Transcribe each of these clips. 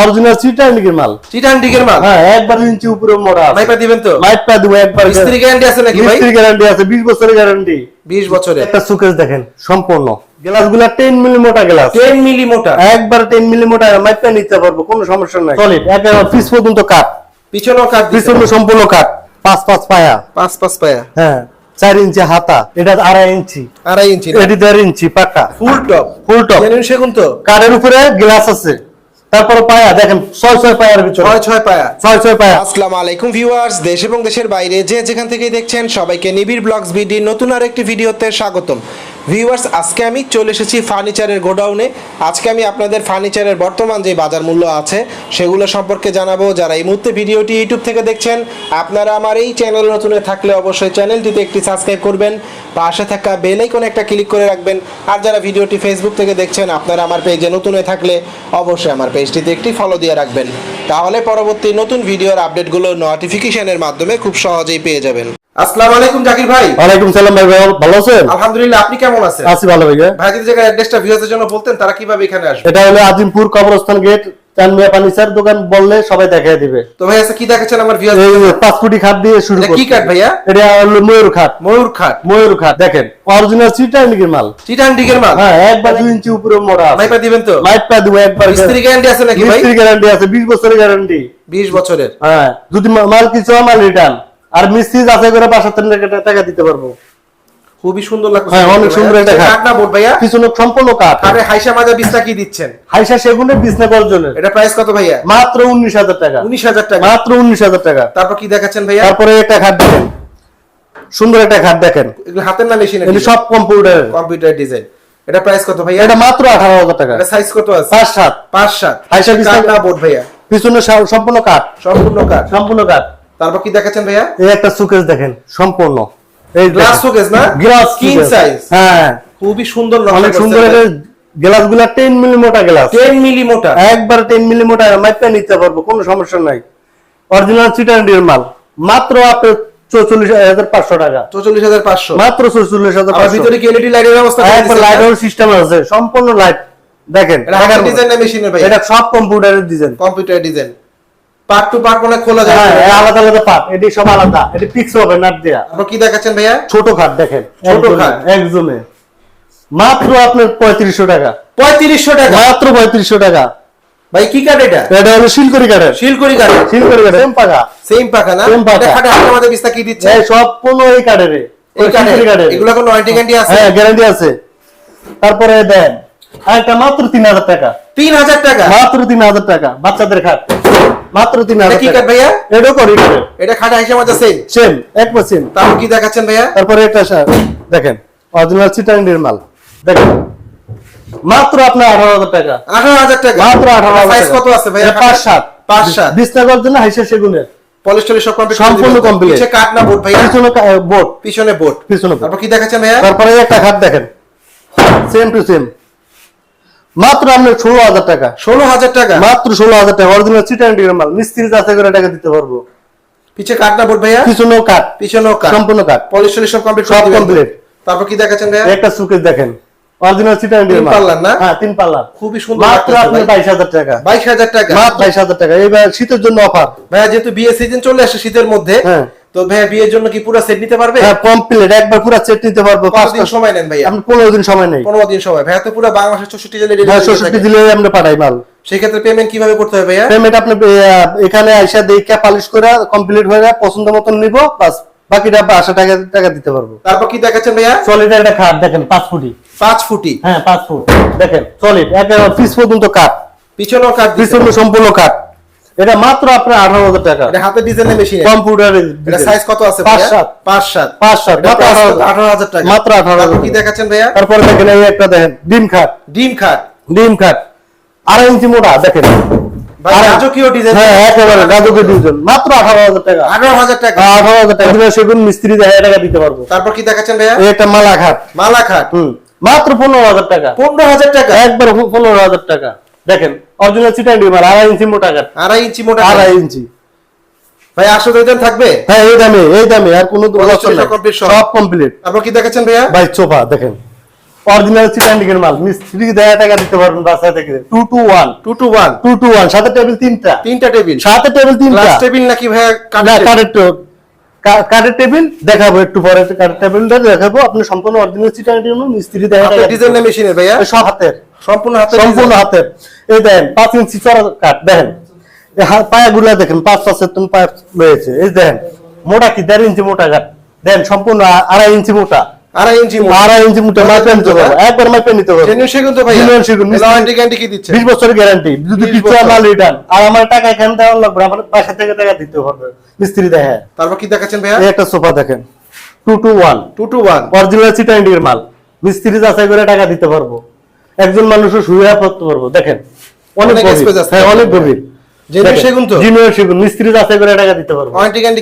Original চিটানিকের মাল। চিটান ডিগের মাল? হ্যাঁ একবার ইঞ্চি উপরে মোড়া আছে। মাইপা দিবেন তো? মাইপটা দিব একবার মিস্ত্রি গ্যারান্টি আছে নাকি ভাই? মিস্ত্রি গ্যারান্টি আছে 20 বছরের গ্যারান্টি 20 বছরের। একটা সুকেস দেখেন সম্পূর্ণ। গ্লাসগুলো 10 মিলি মোটা গ্লাস 10 মিলি মোটা। একবার 10 মিলি মোটা মাইপটা নিতে পারব কোনো সমস্যা নাই। সলিড একেবারে পিস পর্যন্ত কাট পিছনেও কাট দিছে পিছনে সম্পূর্ণ কাট পাঁচ পাঁচ পায়া। পাঁচ পাঁচ পায়া। হ্যাঁ চার ইঞ্চি হাতা। এটা আড়াই ইঞ্চি। আড়াই ইঞ্চি এটি দেড় ইঞ্চি পাকা। ফুল টপ ফুল টপ সেগুন তো? কাঠের উপরে গ্লাস আছে। তারপরে পায়া দেখেন ছয় ছয় পায়ার ভিতরে। ছয় ছয় পায়া। ছয় ছয় পায়া। আসসালামু আলাইকুম ভিউয়ার্স। দেশ এবং দেশের বাইরে যে যেখান থেকে দেখছেন সবাইকে নিবিড় ব্লগস বিডি নতুন আর একটি ভিডিওতে স্বাগতম। ভিউয়ার্স আজকে আমি চলে এসেছি ফার্নিচারের গোডাউনে। আজকে আমি আপনাদের ফার্নিচারের বর্তমান যে বাজার মূল্য আছে, সেগুলো সম্পর্কে জানাব। যারা এই মুহূর্তে ভিডিওটি ইউটিউব থেকে দেখছেন, আপনারা আমার এই চ্যানেল নতুনে থাকলে অবশ্যই চ্যানেলটিতে একটি সাবস্ক্রাইব করবেন। পাশে থাকা বেল আইকনে একটা ক্লিক করে রাখবেন। আর যারা ভিডিওটি ফেসবুক থেকে দেখছেন, আপনারা আমার পেজে নতুন হয়ে থাকলে অবশ্যই আমার পেজটিতে একটি ফলো দিয়ে রাখবেন। তাহলে পরবর্তী নতুন ভিডিওর আপডেটগুলো নোটিফিকেশনের মাধ্যমে খুব সহজেই পেয়ে যাবেন। আসসালামু আলাইকুম জাকির ভাই। ওয়ালাইকুম সালাম ভাই ভালো- আছেন? আলহামদুলিল্লাহ আপনি কেমন আছেন? আছি ভালো ভাইয়া। ভাই যদি জায়গায় অ্যাড্রেসটা ভিউয়ারদের জন্য বলতেন তারা কীভাবে এখানে আসবে? এটা হলো আজিমপুর কবরস্থান গেট চানমিয়া ফার্নিচার দোকান বললে সবাই দেখাই দিবে। তো ভাই আচ্ছা কি দেখাচ্ছেন আমার ভিউয়ার পাঁচ ফুটি খাট দিয়ে শুরু এটা কি কাঠ ভাইয়া? এটা হলো ময়ূর খাট। ময়ূর খাট। ময়ূর খাট দেখেন অরিজিনাল চিটানিকের মাল। চিটান ডিগের মাল? হ্যাঁ একবার ইঞ্চি উপরে মোড়া আছে। মাইপা দিবেন তো? মাইপটা দিব একবার। মিস্ত্রি গ্যারান্টি আছে নাকি ভাই? মিস্ত্রি গ্যারান্টি আছে 20 বছরের গ্যারান্টি 20 বছরের। হ্যাঁ যদি মাল কিছু মাল রিটার্ন আর মিস্ত্রি যাচাই করে থেকে টাকা- টাকা দিতে পারব। খুবই সুন্দর লাগছে। হ্যাঁ, অনেক সুন্দর একটা খাট। কাঠ না বোর্ড ভাইয়া? পিছনে সম্পূর্ণ কাঠ। আরে হাইসা মাজা কি দিচ্ছেন? হাইসা সেগুনের বিছনা গর্জনের। এটা প্রাইস কত ভাইয়া? মাত্র উনিশ হাজার টাকা। 19000 টাকা। মাত্র উনিশ হাজার টাকা। তারপর কি দেখাচ্ছেন ভাইয়া? তারপরে একটা খাট দেখেন। সুন্দর একটা খাট দেখেন। এগুলো হাতের না মেশিনের এগুলি সব কম্পিউটার কম্পিউটার ডিজাইন এটা প্রাইস কত ভাইয়া? এটা মাত্র আঠারো হাজার টাকা। এটা সাইজ কত আছে? পাঁচ সাত। পাঁচ সাত। হাইসা বিস্তা- না বোর্ড ভাইয়া? পিছনে সম্পূর্ণ কাঠ। সম্পূর্ণ কাঠ। সম্পূর্ণ কাঠ। তারপর কি দেখাচ্ছেন ভাইয়া? এই একটা সুকেস দেখেন সম্পূর্ণ। এই গ্লাস শোকেস না? গ্লাস কিং সাইজ হ্যাঁ। খুবই সুন্দর অনেক সুন্দর গ্লাসগুলা টেন মিলি মোটা গ্লাস 10 মিলি মোটা একবার টেন মিলি মোটা মাইপটা নিতে পারব কোনো সমস্যা নাই। অরিজিনাল চিটান্ডির মাল। মাত্র আপনার চৌচল্লিশ হাজার পাঁচশো টাকা। 44500 মাত্র চৌচল্লিশ হাজার পাঁচশো। ভিতরে কি এলইডি লাইটের ব্যবস্থা? লাইটের সিস্টেম আছে সম্পূর্ণ লাইট দেখেন এটা সব কম্পিউটারের design computer design part to part মানে খোলা যায়। হ্যাঁ আলাদা আলাদা পার্ট এটি সব আলাদা এটি ফিক্স হবে নাট দেয়া। তারপর কি দেখাচ্ছেন ভাইয়া? ছোট খাট দেখেন ছোট খাট। একজনে মাত্র আপনার পঁয়ত্রিশশো টাকা। 3500 টাকা? মাত্র পঁয়ত্রিশশো টাকা। ভাই কি কাঠ এটা? এটা হলো শিলকরি কাঠের। শিলকড়ি কাঠ শিলকরি কাঠের। সেম পাকা সেম পাকা না? Same পাকা। খাটে বিস্তার কি দিচ্ছে এই সব কোন এই কাঠের এই কাঠে কাঠের। এগুলো কোনো ওয়ারেন্টি গ্যারান্টি আছে? হ্যাঁ গ্যারান্টি আছে। তারপরে দেন আর একটা মাত্র তিন হাজার টাকা। 3000 টাকা? মাত্র তিন হাজার টাকা বাচ্চাদের খাট। মাত্র তিন হাজার কি কাঠ ভাইয়া? এটাও করি এটা খাটে হাইসা মাঝে সেম সেম এক পার্সেন্ট তারপর কি দেখাচ্ছেন ভাইয়া? তারপরে এটা দেখেন অরিজিনাল চিটাঙ্গের মাল দেখেন মাত্র আপনার আঠারো হাজার টাকা। 18000 টাকা। মাত্র আঠারো হাজার কত আছে ভাইয়া? পাঁচ সাত। পাঁচ সাত। বিছনাগর জন্য হাইসা সেগুনের। কমপ্লিট। পিছে না বোর্ড পিছনে বোর্ড পিছনে বোর্ড পিছনে তারপর কি দেখাচ্ছেন ভাইয়া? তারপরে একটা খাট দেখেন। সেম টু সেম মাত্র আপনার ষোলো হাজার টাকা। 16000 টাকা? মাত্র ষোলো হাজার টাকা। অরিজিনাল চিটাঙ্গের মাল। মিস্ত্রি যাচাই করে টাকা দিতে পারব। পিছে কাঠ না ভাইয়া? পিছনেও কাঠ পিছনেও কাঠ সম্পূর্ণ পলিশ সব কমপ্লিট সব complete। তারপর কি দেখাচ্ছেন ভাইয়া? একটা সুকেস দেখেন। অরিজিনাল তিন মাল। পাল্লার না? হ্যাঁ তিন পাল্লার। খুবই সুন্দর মাত্র আপনার বাইশ হাজার টাকা। 22000 টাকা? মাত্র বাইশ হাজার টাকা। এইবার শীতের জন্য অফার ভাইয়া যেহেতু বিয়ে সিজন চলে আসে শীতের মধ্যে হ্যাঁ। তো ভাইয়া বিয়ের জন্য কি পুরো সেট নিতে পারবে? হ্যাঁ কমপ্লিট একবার পুরো সেট নিতে পারব। কতদিন সময় নেন ভাইয়া। আপনি পনেরো দিন সময় নেই। পনেরো দিন সময়। ভাইয়া তো পুরো হ্যাঁ আমরা পাঠাই মাল। সেক্ষেত্রে পেমেন্ট কীভাবে করতে হবে ভাইয়া? পেমেন্ট আপনি এখানে আইসা দেখে পালিশ করে কমপ্লিট হয়ে যায় পছন্দ মতন নিব বাস বাকিটা আশা টাকা টাকা দিতে পারব। তারপর কি দেখাচ্ছেন ভাইয়া? সলিড একটা খাট দেখেন পাঁচ ফুটি। পাঁচ ফুটি? হ্যাঁ পাঁচ ফুট। দেখেন সলিড একেবারে পিস পর্যন্ত কাঠ পিছনেও কাঠ দিছে পিছনে সম্পূর্ণ কাঠ এটা মাত্র আপনার আঠারো হাজার টাকা। হাতে ডিজাইনের মেশিন কম্পিউটার সাইজ কত আছে পাঁচ সাত। পাঁচ সাত। পাঁচ সাত মাত্র আঠারো? 18,000 টাকা। মাত্র আঠারো হাজার কি দেখাচ্ছেন ভাইয়া? তারপরে দেখেন এই একটা দেখেন ডিম খাট। ডিম খাট। ডিম খাট। আড়াই ইঞ্চি মোটা দেখেন। ডিজাইন হ্যাঁ ডিজাইন মাত্র হাজার হাজার হাজার তারপর কি দেখাচ্ছেন ভাইয়া? মালা খাট। মালা খাট। হাজার টাকা। পনেরো হাজার টাকা। একবার পনেরো হাজার টাকা। দেখেন অরিজিনাল চিটান ডিমার আড়াই ইঞ্চি মোটা কাঠ আড়াই ইঞ্চি মোটা আড়াই ইঞ্চি। ভাই আসো দুইজন থাকবে? হ্যাঁ এই দামে এই দামে আর কোনো নাই। সব। কমপ্লিট তারপর কি দেখাচ্ছেন ভাইয়া? ভাই সোফা দেখেন। অরিজিনাল চিটান্ডিকের মাল মিস্ত্রি দেড় টাকা দিতে পারবেন বাসা থেকে two two one two two one two two one সাথে টেবিল তিনটা। তিনটা টেবিল সাথে টেবিল তিনটা। টেবিল নাকি ভাইয়া কাঠের কাঠের টেবিল দেখাবো একটু পরে কাঠের টেবিলটা দেখাবো। আপনি সম্পূর্ণ অরিজিনাল চিটান্ডিকের মাল মিস্ত্রি দেড় টাকা ডিজাইন মেশিনের ভাইয়া? সব হাতের। সম্পূর্ণ হাতে সম্পূর্ণ হাতের এই দেখেন পাঁচ ইঞ্চি চড়া কাঠ দেখেন। পায়াগুলা দেখেন পাঁচ পাঁচের তুমি পায়া রয়েছে। এই দেখেন মোটা কি দেড় ইঞ্চি মোটা কাঠ। দেখেন সম্পূর্ণ আড়াই ইঞ্চি মোটা। আড়াই ইঞ্চি আড়াই ইঞ্চি মোটা মাপে নিতে পারব একবার মাপে নিতে পারব জেনুইন সেগুন তো ভাইয়া। Genuine সেগুন, ওয়ারেন্টি গ্যারান্টি কি দিচ্ছে। বিশ বছরের গ্যারান্টি যদি কিছু রিটার্ন আর আমার টাকা দেওয়া লাগবে না, আমার বাসা থেকে টাকা দিতে হবে। মিস্ত্রি দেখে তারপর কি দেখাচ্ছেন এই একটা সোফা দেখেন। Two two one two two one original মাল। মিস্ত্রি যাচাই করে টাকা দিতে পারব। একজন মানুষও শুয়ে পড়তে পারব। দেখেন অনেক হ্যাঁ অনেক গভীর। সেগুন তো? সেগুন মিস্ত্রি করে টাকা দিতে পারব।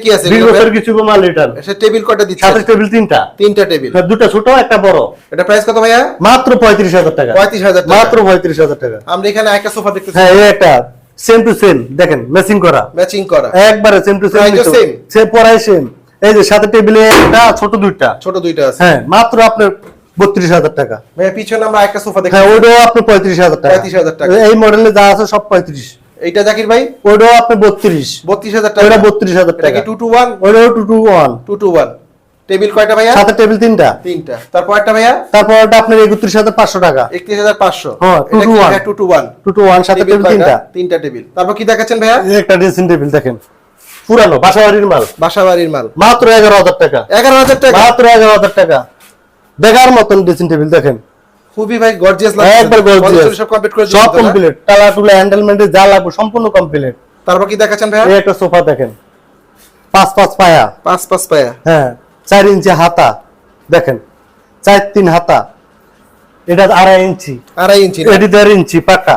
কি আছে বছর কিছু মাল রিটার্ন টেবিল কয়টা দিচ্ছে? টেবিল তিনটা। তিনটা টেবিল হ্যাঁ, ছোট একটা বড়। এটা প্রাইস কত ভাইয়া? মাত্র পঁয়ত্রিশ হাজার টাকা। পঁয়ত্রিশ হাজার টাকা। মাত্র পঁয়ত্রিশ হাজার টাকা। আমরা এখানে একটা সোফা দেখতেছি। হ্যাঁ এই একটা। সেম টু সেম দেখেন ম্যাচিং করা। ম্যাচিং করা। একবারে সেম টু সেম পড়াই সেম এই যে সাথে টেবিলে একটা ছোট দুইটা। ছোট দুইটা আছে। হ্যাঁ মাত্র আপনার বত্রিশ হাজার টাকা। পিছনে আমরা একটা সোফা দেখি হ্যাঁ পঁয়ত্রিশ হাজার টাকা। 35,000 টাকা। এই মডেলে যা আছে সব পঁয়ত্রিশ। এইটা জাকির ভাই? বত্রিশ। বত্রিশ হাজার টাকা। বত্রিশ হাজার টাকা। Two two one two two one two two one table কয়টা ভাইয়া? সাথে টেবিল তিনটা। তিনটা। তারপর একটা ভাইয়া? তারপর ওটা আপনার একত্রিশ হাজার পাঁচশো টাকা। একত্রিশ হাজার পাঁচশো। হ্যাঁ, two to one। Two two one two two one সাথে টেবিল তিনটা। তিনটা টেবিল। তারপর কি দেখাচ্ছেন ভাইয়া? একটা ড্রেসিং টেবিল দেখেন। পুরানো বাসাবাড়ির মাল। বাসাবাড়ির মাল। মাত্র এগারো হাজার টাকা। এগারো হাজার টাকা। মাত্র এগারো হাজার টাকা। দেখার মতন ড্রেসিং টেবিল দেখেন। খুবই ভাই গর্জিয়াস একবার গর্জিয়াস সব কমপ্লিট করে সব? কমপ্লিট টালা টুলা হ্যান্ডেলমেন্টে যা লাগবে সম্পূর্ণ কমপ্লিট তারপর কি দেখাচ্ছেন ভাইয়া? এই একটা সোফা দেখেন। পাঁচ পাঁচ পায়া। পাঁচ পাঁচ পায়া। হ্যাঁ চার ইঞ্চি হাতা। দেখেন চার তিন হাতা। এটা আড়াই ইঞ্চি। আড়াই ইঞ্চি এটি দেড় ইঞ্চি পাকা।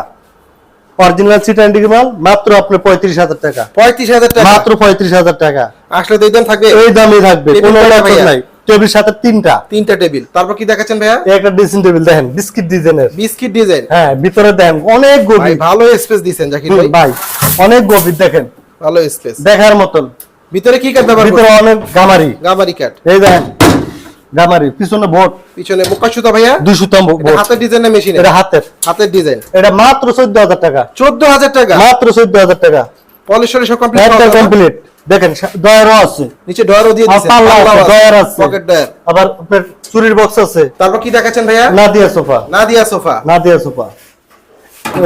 অরিজিনাল সিটান্ডিক মাল মাত্র আপনার পঁয়ত্রিশ হাজার টাকা। পঁয়ত্রিশ হাজার টাকা। মাত্র পঁয়ত্রিশ হাজার টাকা। আসলে তো এই দাম থাকবে এই দামে থাকবে কোনো? নাই। টেবিল সাথে তিনটা। তিনটা টেবিল। তারপর কি দেখাচ্ছেন ভাইয়া? একটা ড্রেসিং টেবিল দেখেন বিস্কিট ডিজাইনের বিস্কিট ডিজাইন হ্যাঁ ভিতরে দেখেন অনেক গভীর। ভালো স্পেস দিছেন জাকির ভাই। ভাই অনেক গভীর দেখেন। ভালো স্পেস দেখার মতন। ভিতরে কি কাঠ ব্যবহার ভিতরে অনেক গামারি। গামারি কাঠ। এই দেখেন গামারি পিছনে বোট পিছনে সুতা ভাইয়া? দুই এটা হাতের ডিজাইন না মেশিনে এটা হাতের। হাতের ডিজাইন এটা মাত্র চোদ্দ হাজার টাকা। চোদ্দ হাজার টাকা? মাত্র চোদ্দ হাজার টাকা। পলিশরে সব কমপ্লিট কমপ্লিট দেখেন দয়ারও আছে। নিচে ডয়ারও দিয়ে আর দিয়েছেন ডয়ার আছে পকেট ডয়ার আবার চুরির বক্স আছে। তারপর কি দেখাচ্ছেন ভাইয়া? Nadia sofa. Nadia sofa. Nadia sofa.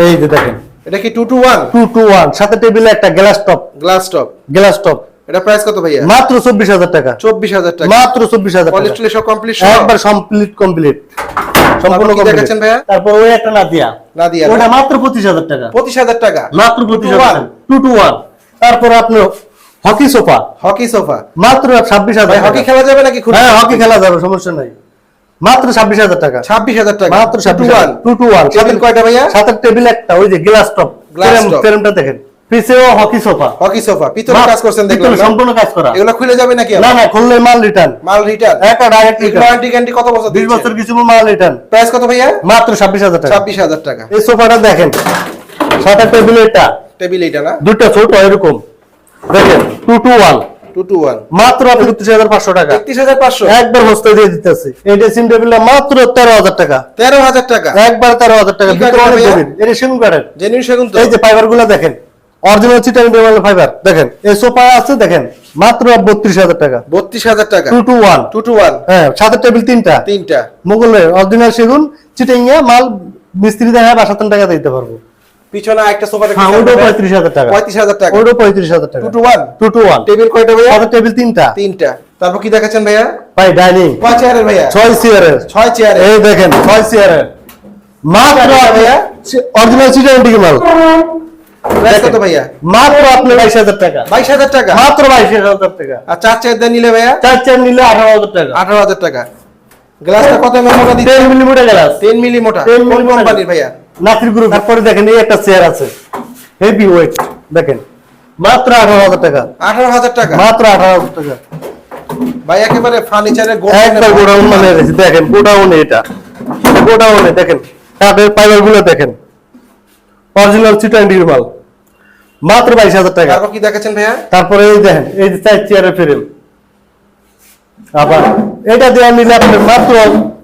এই যে দেখেন। এটা কি two two one two two one সাথে টেবিলে একটা glass top glass top glass top এটা প্রাইস কত ভাইয়া? মাত্র চব্বিশ হাজার টাকা। চব্বিশ হাজার টাকা। মাত্র চব্বিশ হাজার টাকা। পলিশরে সব কমপ্লিট একবার কমপ্লিট কমপ্লিট সম্পূর্ণ তারপর কি complete। দেখাচ্ছেন ভাইয়া? তারপর ওই একটা নাদিয়া। নাদিয়া। ওটা মাত্র পঁচিশ হাজার টাকা। পঁচিশ হাজার টাকা। মাত্র পঁচিশ 2 to হাজার 1 টু টু ওয়ান তারপর আপনার হকি সোফা। Hockey sofa. মাত্র ছাব্বিশ হাজার হকি খেলা যাবে নাকি হ্যাঁ হকি খেলা যাবে সমস্যা নাই। মাত্র ছাব্বিশ হাজার টাকা। ছাব্বিশ হাজার টাকা। মাত্র ছাব্বিশ টু টু ওয়ান টেবিল কয়টা ভাইয়া? সাথে টেবিল একটা ওই যে গ্লাস টপ। ফ্রেমটা দেখেন। পিছেও হকি সোফা। Hockey sofa. পিতলের কাজ করছেন দেখলাম সম্পূর্ণ কাজ করা। এগুলো খুলে যাবে নাকি না না খুললে মাল রিটার্ন মাল রিটার্ন একটা ডাইরেক্ট ওয়ারেন্টি গ্যারান্টি কত বছর বিশ বছর কিছু মাল রিটার্ন প্রাইস কত ভাইয়া? মাত্র ছাব্বিশ হাজার টাকা। ছাব্বিশ হাজার টাকা। এই সোফাটা দেখেন। সাথে টেবিল এটা। টেবিল এইটা না? দুটো ছোট এরকম। দেখেন two two one two two মাত্র একত্রিশ হাজার পাঁচশো টাকা। একত্রিশ হাজার পাঁচশো। একবার হস্তে দিয়ে দিতেছে। এই ড্রেসিং টেবিলটা মাত্র তেরো হাজার টাকা। তেরো হাজার টাকা। একবার তেরো হাজার টাকা। কি ভিতরে কাঠের অনেক ভাইয়া? গভীর এটা সেগুন কাঠের জেনুইন সেগুন এই যে ফাইবারগুলো দেখেন অরিজিনাল চিটাং টেবিল ফাইবার দেখেন এই সোফা আছে দেখেন মাত্র বত্রিশ হাজার টাকা। বত্রিশ হাজার টাকা। Two two one two two one হ্যাঁ টেবিল তিনটা। তিনটা। মোগলের অরিজিনাল সেগুন চিটাইয়া মাল মিস্ত্রি দেখা বাসাতেন টাকা দিতে পারব। পিছনে একটা সোফা হ্যাঁ পঁয়ত্রিশ হাজার টাকা। পঁয়ত্রিশ হাজার টাকা। ওটাও পঁয়ত্রিশ হাজার টাকা। Two two one two two one table কয়টা ভাইয়া? সাথে টেবিল তিনটা। তিনটা। তারপর কি দেখাচ্ছেন ভাইয়া? ভাই ডাইনিং কয় চেয়ারের ভাইয়া? ছয় চেয়ারের ছয় চেয়ারে এই দেখেন ছয় চেয়ারের মাত্র ভাইয়া? অরিজিনাল চিটাং টিকি মাল। কত ভাইয়া? মাত্র আপনি টাকা। বাইশ হাজার টাকা? মাত্র আর চার চেয়ার নিলে ভাইয়া? চার চেয়ার নিলে টাকা। টাকা। গ্লাসটা কত এমএম মোটা গ্লাস। মিলি মোটা 10 কোন মিলি। কোম্পানির ভাইয়া? নাসির গ্রুপ তারপরে দেখেন এই একটা চেয়ার আছে। হেভি ওয়েট দেখেন। মাত্র আঠারো হাজার টাকা। আঠারো হাজার টাকা? মাত্র আঠারো হাজার টাকা। ভাই একেবারে ফার্নিচারের একবার গোডাউন মানে দেখেন গোডাউনে এটা। গোডাউনে দেখেন কাঠের পাইবারগুলো দেখেন অরিজিনাল চিটান্ডির মাল। মাত্র বাইশ হাজার টাকা। তারপর কি দেখাচ্ছেন ভাইয়া? তারপরে এই দেখেন এই যে চার চেয়ারের ফ্রেম আবার এটা দিয়ে নিলে আপনি মাত্র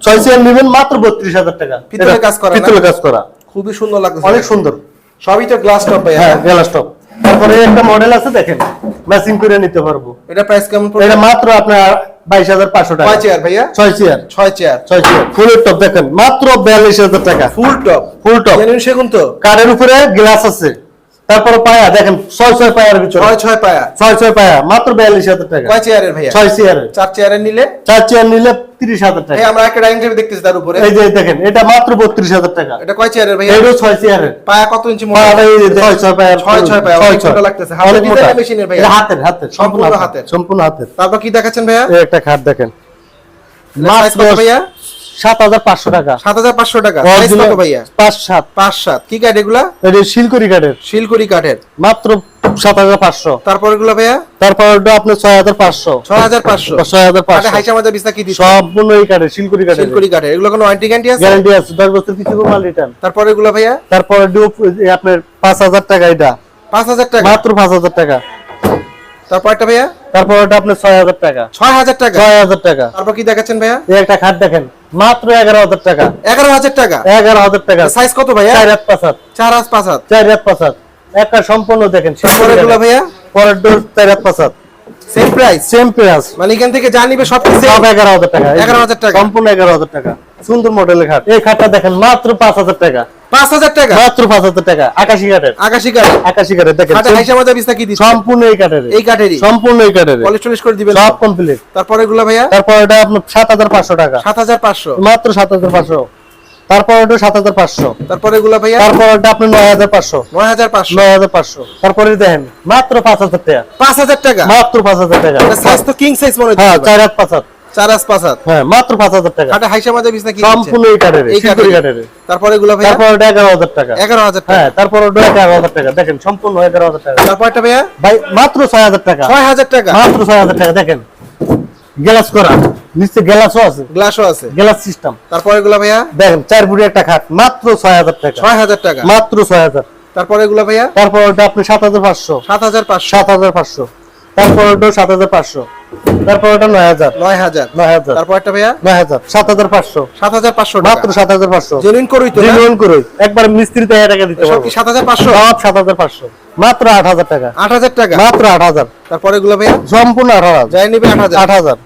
ছয় চেয়ার নেবেন মাত্র বত্রিশ হাজার টাকা। পিতলের কাজ করা পিতলের কাজ করা। খুবই সুন্দর লাগছে অনেক সুন্দর। সবই তো গ্লাস টপ ভাই হ্যাঁ গ্লাস টপ তারপরে একটা মডেল আছে দেখেন ম্যাচিং করে নিতে পারব। এটা প্রাইস কেমন পড়বে? এটা মাত্র আপনার বাইশ হাজার পাঁচশো টাকা। 6 চেয়ার ভাইয়া? 6 chair 6 chair 6 chair full top দেখেন মাত্র বিয়াল্লিশ হাজার টাকা। Full top full top genuine সেগুন তো? কারের উপরে গ্লাস আছে। তারপরে পায়া দেখেন ছয় ছয় পায়ার ভিতরে। ছয় ছয় পায়া। ছয় ছয় পায়া মাত্র বিয়াল্লিশ হাজার টাকা। কয় চেয়ারের ভাইয়া? ছয় চেয়ারের চার চেয়ারের নিলে? চার চেয়ার নিলে তিরিশ হাজার টাকা। আমরা একটা ডাইনিং টেবিল দেখতেছি তার উপরে। এই যে দেখেন এটা মাত্র বত্রিশ হাজার টাকা। এটা কয় চেয়ারের ভাইয়া? এটাও ছয় চেয়ারের পায়া কত ইঞ্চি মোটা ছয় ছয় পায়ার ছয় ছয় পায়া, ছয় ছয়। লাগতেছে। হাতের। ডিজাইনের মেশিনের ভাইয়া? হাতের হাতের সম্পূর্ণ হাতের। সম্পূর্ণ হাতের। তারপর কি দেখাচ্ছেন ভাইয়া? একটা খাট দেখেন। কত ভাইয়া? সাত হাজার পাঁচশো টাকা। সাত হাজার পাঁচশো টাকা। সাইজ কত ভাইয়া? পাঁচ সাত। পাঁচ সাত। কি কাঠ এগুলা? এটা কাঠের শিলকুড়ি কাঠের মাত্র সাত হাজার পাঁচশো। তারপর এগুলো ভাইয়া? তারপর ওটা আপনার ছয় হাজার পাঁচশো। ছয় হাজার পাঁচশো। ছয় হাজার কাঠে পাঁচশো হাইসা আমাদের বিস্তার কি সম্পূর্ণ এই কাঠের শিলকড়ি কাঠের শিলকুড়ি কাঠের এগুলো কোনো ওয়ারেন্টি গ্যারান্টি আছে? গ্যারান্টি আছে। দশ বছর কিছু মাল রিটার্ন তারপর এগুলো ভাইয়া? তারপর আপনার পাঁচ হাজার টাকা এটা। পাঁচ হাজার টাকা। মাত্র পাঁচ হাজার টাকা। তারপর একটা ভাইয়া? তারপর ওটা আপনার ছয় হাজার টাকা। ছয় হাজার টাকা? ছয় হাজার টাকা। তারপর কি দেখাচ্ছেন ভাইয়া? এই একটা খাট দেখেন মাত্র এগারো হাজার টাকা। এগারো হাজার টাকা? এগারো হাজার টাকা। সাইজ কত ভাইয়া? চার হাত পাঁচ হাত। চার হাজার পাঁচ হাজার চার হাত পাঁচ হাত। একটা সম্পূর্ণ দেখেন তারপর এগুলো ভাইয়া? পরের ডোর চার হাত পাঁচ হাত। সেম প্রাইস সেম প্রাইস মানে এখান থেকে যা নিবে সব কিছু সব এগারো হাজার টাকা। 11,000 টাকা। সম্পূর্ণ এগারো হাজার টাকা। সুন্দর মডেলের খাট। এই খাটটা দেখেন মাত্র পাঁচ হাজার টাকা। পাঁচ হাজার টাকা। মাত্র টাকা। আকাশি কাঠের। আকাশি কাঠ আকাশি কাঠের দেখেন কাঠে হাইসা আমাদের বিস্তার কি দিচ্ছে? সম্পূর্ণ এই কাঠের এই কাঠেরই। সম্পূর্ণ এই কাঠের পলিশ টলিশ করে দিবেন সব কমপ্লিট তারপর এগুলো ভাইয়া? এটা আপনার টাকা। মাত্র ওটা সাত হাজার পাঁচশো। তারপর এগুলো ভাইয়া? তারপর ওটা আপনার নয় হাজার পাঁচশো। নয় হাজার পাঁচশো। নয় হাজার পাঁচশো। তারপরে দেখেন মাত্র পাঁচ হাজার টাকা। পাঁচ হাজার টাকা? মাত্র পাঁচ হাজার টাকা। সাইজ কিং সাইজ মনে হ্যাঁ চার হাত পাঁচ হাত। চার পাঁচ হ্যাঁ মাত্র পাঁচ হাজার টাকা। কাঠে হাইসা আমাদের বিস্তার কি সম্পূর্ণ এই কাঠের এই কাঠের। কাঠের। তারপর এগুলো ভাইয়া? তারপর ওটা এগারো হাজার টাকা। এগারো হাজার হ্যাঁ তারপর ওটা এগারো হাজার টাকা। দেখেন সম্পূর্ণ এগারো হাজার টাকা। তারপর ভাইয়া? ভাই মাত্র ছয় হাজার টাকা। ছয় হাজার টাকা। মাত্র ছয় হাজার টাকা দেখেন। গ্লাস করা। নিচে গ্লাসও আছে। গ্লাসও আছে। Glass system. তারপর এগুলো ভাইয়া? দেখেন চার ফুটি একটা খাট। মাত্র ছয় হাজার টাকা। ছয় হাজার টাকা। মাত্র ছয় হাজার। তারপর এগুলো ভাইয়া? তারপর ওটা আপনি সাত হাজার পাঁচশো। সাত হাজার পাঁচশো। সাত হাজার পাঁচশো। তারপর ওটা সাত হাজার পাঁচশো। তারপর ওটা নয় হাজার। নয় হাজার। নয় হাজার। তারপর একটা ভাইয়া? নয় হাজার। সাত হাজার পাঁচশো। সাত হাজার পাঁচশো মাত্র সাত হাজার পাঁচশো। জেনুইন করুই তো না? জিনিয়ন একবার মিস্ত্রি টাকা টাকা দিতে পারব। সাত হাজার পাঁচশো? সব সাত হাজার পাঁচশো। মাত্র আট হাজার টাকা। আট হাজার টাকা? মাত্র আট হাজার। তারপরে গুলো ভাইয়া? সম্পূর্ণ আট হাজার। যাই নিবে আট হাজার। আট হাজার।